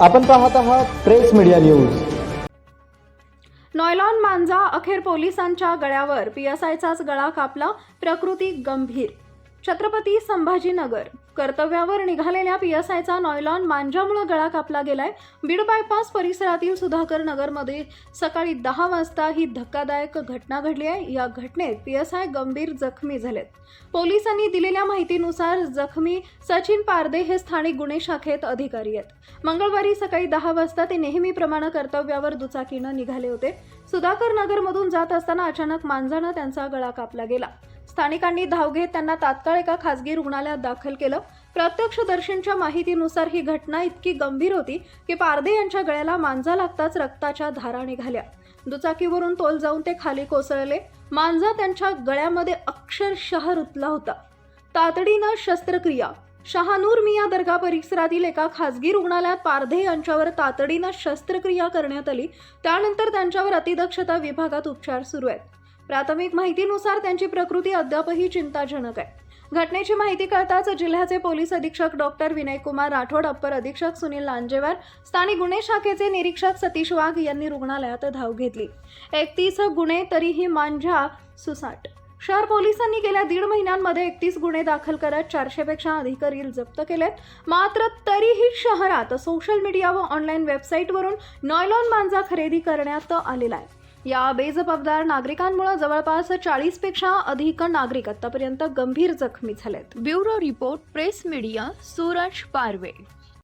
आपण पाहत आहात प्रेस मीडिया न्यूज. नॉयलॉन मांजा अखेर पोलिसांच्या गळ्यावर पीएसआयचाच गळा कापला प्रकृती गंभीर. छत्रपती संभाजीनगर कर्तव्यावर निघालेल्या पीएसआयचा नॉयलॉन मांजामुळे गळा कापला गेलाय. बीड बायपास परिसरातील सुधाकर नगरमध्ये सकाळी दहा वाजता ही धक्कादायक घटना घडली आहे. या घटनेत पीएसआय गंभीर जखमी झालेत. पोलिसांनी दिलेल्या माहितीनुसार जखमी सचिन पारदे हे स्थानिक गुन्हे शाखेत अधिकारी आहेत. मंगळवारी सकाळी दहा वाजता ते नेहमीप्रमाणे कर्तव्यावर दुचाकीनं निघाले होते. सुधाकर नगरमधून जात असताना अचानक मांजानं त्यांचा गळा कापला गेला. स्थानिकांनी धाव घेत त्यांना तात्काळ एका खासगी रुग्णालयात दाखल केलं. प्रत्यक्षदर्शींच्या माहितीनुसार ही घटना इतकी गंभीर होती की पारदे यांच्या गळ्याला मांजा लागताच रक्ताच्या धारा निघाल्या. दुचाकीवरून तोल जाऊन ते खाली कोसळले. मांजा त्यांच्या गळ्यामध्ये अक्षरशः रुतला होता. तातडीनं शस्त्रक्रिया. शहानूर मिया दर्गा परिसरातील एका खासगी रुग्णालयात पारधे यांच्यावर तातडीनं शस्त्रक्रिया करण्यात आली. त्यानंतर त्यांच्यावर अतिदक्षता विभागात उपचार सुरू आहेत. प्राथमिक माहितीनुसार त्यांची प्रकृती अद्यापही चिंताजनक आहे. घटनेची माहिती कळताच जिल्ह्याचे पोलीस अधीक्षक डॉक्टर विनयकुमार राठोड अप्पर अधीक्षक सुनील लांजेवार स्थानिक गुन्हे शाखेचे निरीक्षक सतीश वाघ यांनी रुग्णालयात धाव घेतली. एकतीस गुन्हे तरीही मांझ्या सुसाट. शहर पोलिसांनी गेल्या दीड महिन्यांमध्ये एकतीस गुन्हे दाखल करत चारशेपेक्षा अधिक रील जप्त केलेत. मात्र तरीही शहरात सोशल मीडिया व ऑनलाईन वेबसाईटवरून नॉयलॉन मांजा खरेदी करण्यात आलेला आहे. या बेजबाबदार नागरिकांमुळे जवळपास चाळीसपेक्षा अधिक नागरिक आतापर्यंत गंभीर जखमी झालेत. Bureau report press media Suraj Parve.